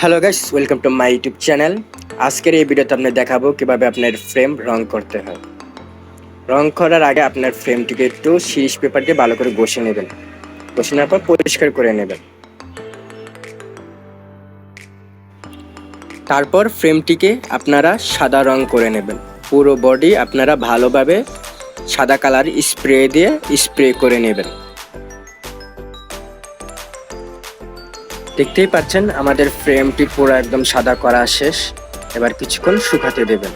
Hello guys welcome to my YouTube channel আজকের এই ভিডিওতে আপনার দেখাবো কীভাবে আপনার ফ্রেম রং করতে হয়। রং করার আগে আপনার ফ্রেমটিকে একটু শিরিষ পেপার দিয়ে ভালো করে বসে নেবেন। বসে নেওয়ার পর পরিষ্কার করে নেবেন। তারপর ফ্রেমটিকে আপনারা সাদা রং করে নেবেন। পুরো বডি আপনারা ভালোভাবে সাদা কালার স্প্রে দিয়ে স্প্রে করে নেবেন। দেখতেই পাচ্ছেন, আমাদের ফ্রেমটি পুরো একদম সাদা করা শেষ। এবার কিছুক্ষণ শুকাতে দেবেন।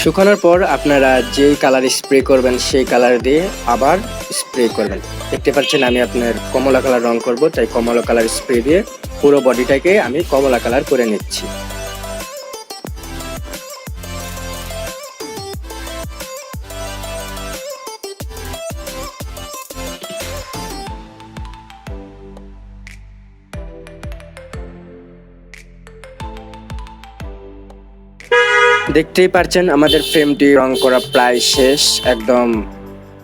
শুকানোর পর আপনারা যেই কালার স্প্রে করবেন, সেই কালার দিয়ে আবার স্প্রে করবেন। দেখতে পাচ্ছেন, আমি আপনার কমলা কালার রং করব, তাই কমলা কালার স্প্রে দিয়ে পুরো বডিটাকে আমি কমলা কালার করে নিচ্ছি। দেখতেই পারছেন, আমাদের ফ্রেমটি রং করা প্রায় শেষ, একদম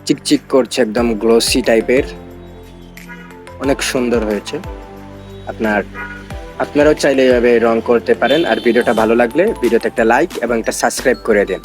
চিকচিক করছে, একদম গ্লোসি টাইপের অনেক সুন্দর হয়েছে। আপনার, আপনারাও চাইলে এভাবে রং করতে পারেন। আর ভিডিওটা ভালো লাগলে ভিডিওতে একটা লাইক এবং একটা সাবস্ক্রাইব করে দিন।